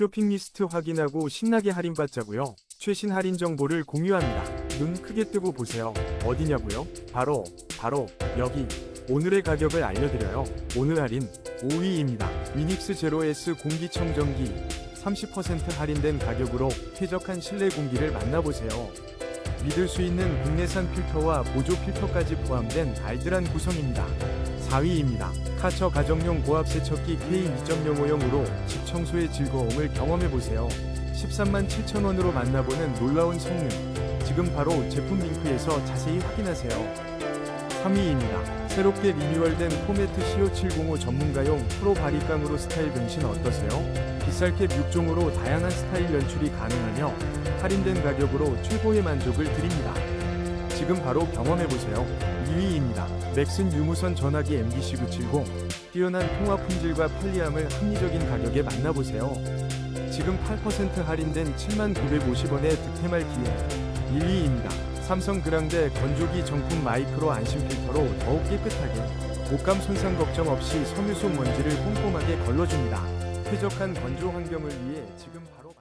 쇼핑 리스트 확인하고 신나게 할인받자고요. 최신 할인 정보를 공유합니다. 눈 크게 뜨고 보세요. 어디냐고요? 바로 바로 여기. 오늘의 가격을 알려드려요. 오늘 할인 5위입니다. 위닉스 제로S 공기청정기 30% 할인된 가격으로 쾌적한 실내 공기를 만나보세요. 믿을 수 있는 국내산 필터와 보조 필터까지 포함된 알뜰한 구성입니다. 4위입니다. 카처 가정용 고압 세척기 K2.050으로 집 청소의 즐거움을 경험해보세요. 13만 7천원으로 만나보는 놀라운 성능. 지금 바로 제품 링크에서 자세히 확인하세요. 3위입니다. 새롭게 리뉴얼된 포매트 CO705 전문가용 프로 바리깡으로 스타일 변신 어떠세요? 빗살캡 6종으로 다양한 스타일 연출이 가능하며 할인된 가격으로 최고의 만족을 드립니다. 지금 바로 경험해보세요. 2위입니다. 넥슨 유무선 전화기 MBC970 뛰어난 통화 품질과 편리함을 합리적인 가격에 만나보세요. 지금 8% 할인된 7950원의 득템할 기회 1위입니다. 삼성 그랑데 건조기 정품 마이크로 안심 필터로 더욱 깨끗하게 옷감 손상 걱정 없이 섬유 속 먼지를 꼼꼼하게 걸러줍니다. 쾌적한 건조 환경을 위해 지금 바로